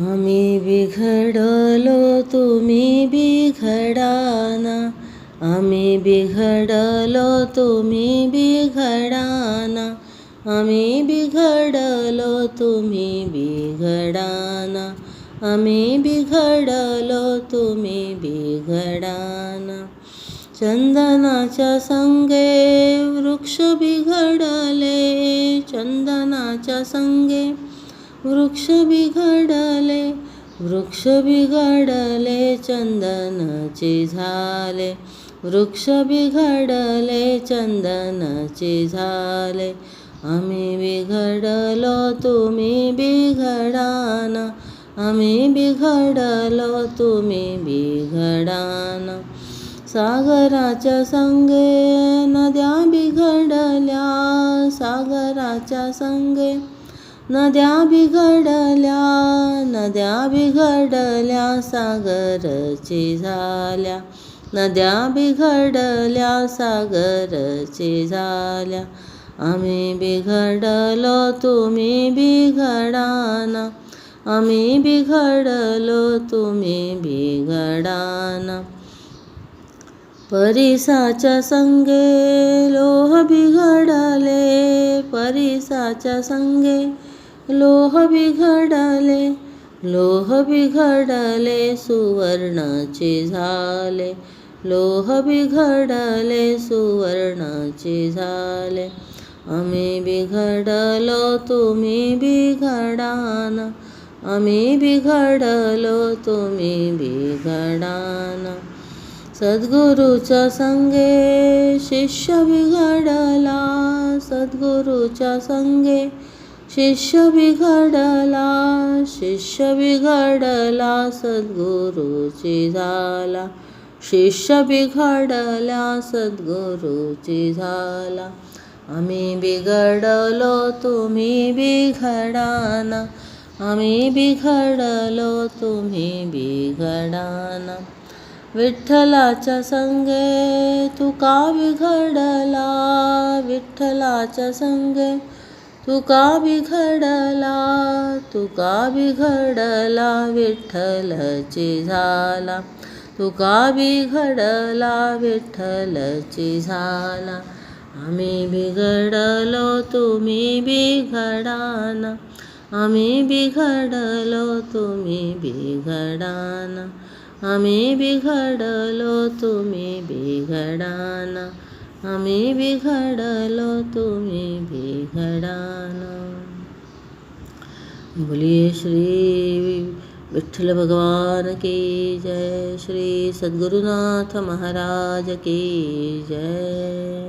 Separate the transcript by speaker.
Speaker 1: आम्ही बिघडलो तुम्ही बिघडाना. आम्ही बिघडलो तुम्ही बिघडाना. आम्ही बिघडलो तुम्ही बिघडाना. आम्ही बिघडलो तुम्ही बिघडाना. चंदनाच्या संगे वृक्ष बिघडले चंदनाच्या संगे वृक्ष बिघडले वृक्ष बिघडले चंदनाचे झाले. वृक्ष बिघडले चंदनाचे झाले. आम्ही बिघडलो तुम्ही बिघडाना. आम्ही बिघडलो तुम्ही बिघडाना. सागराच्या संगे नद्या बिघडल्या सागराच्या संगे नद्या बिघडल्या नद्या बिघडल्या सागरची झाल्या. नद्या बिघडल्या सागरची झाल्या. आम्ही बिघडलो तुम्ही बिघडाना. आम्ही बिघडलो तुम्ही बिघडाना. परिसाच्या संगे लोह बिघडले परिसाच्या संगे लोह बिघडले लोह बिघडले सुवर्णाचे झाले. लोह बिघडले सुवर्णाचे झाले. आम्ही बिघडलो तुम्ही बिघडाना. आम्ही बिघडलो तुम्ही बिघडाना. सद्गुरूच्या संगे शिष्य बिघडला सद्गुरूच्या संगे शिष्य बिघडला शिष्य बिघडला सद्गुरूची झाला. शिष्य बिघडला सद्गुरूची झाला. आम्ही बिघडलो तुम्ही बिघडाना. आम्ही बिघडलो तुम्ही बिघडाना. विठ्ठलाच्या संगे तुका बिघडला? विठ्ठलाच्या संगे तुका बिघडला तुका बिघडला विठ्ठलची झाला. तुका बिघडला विठ्ठलची झाला. आम्ही बिघडलो तुम्ही बिघडाना. आम्ही बिघडलो तुम्ही बिघडाना. आम्ही बिघडलो तुम्ही बिघडाना. आम्ही बिघडलो तुम्ही बिघडाना बोलिए श्री विठ्ठल भगवान की जय श्री सद्गुरुनाथ महाराज की जय.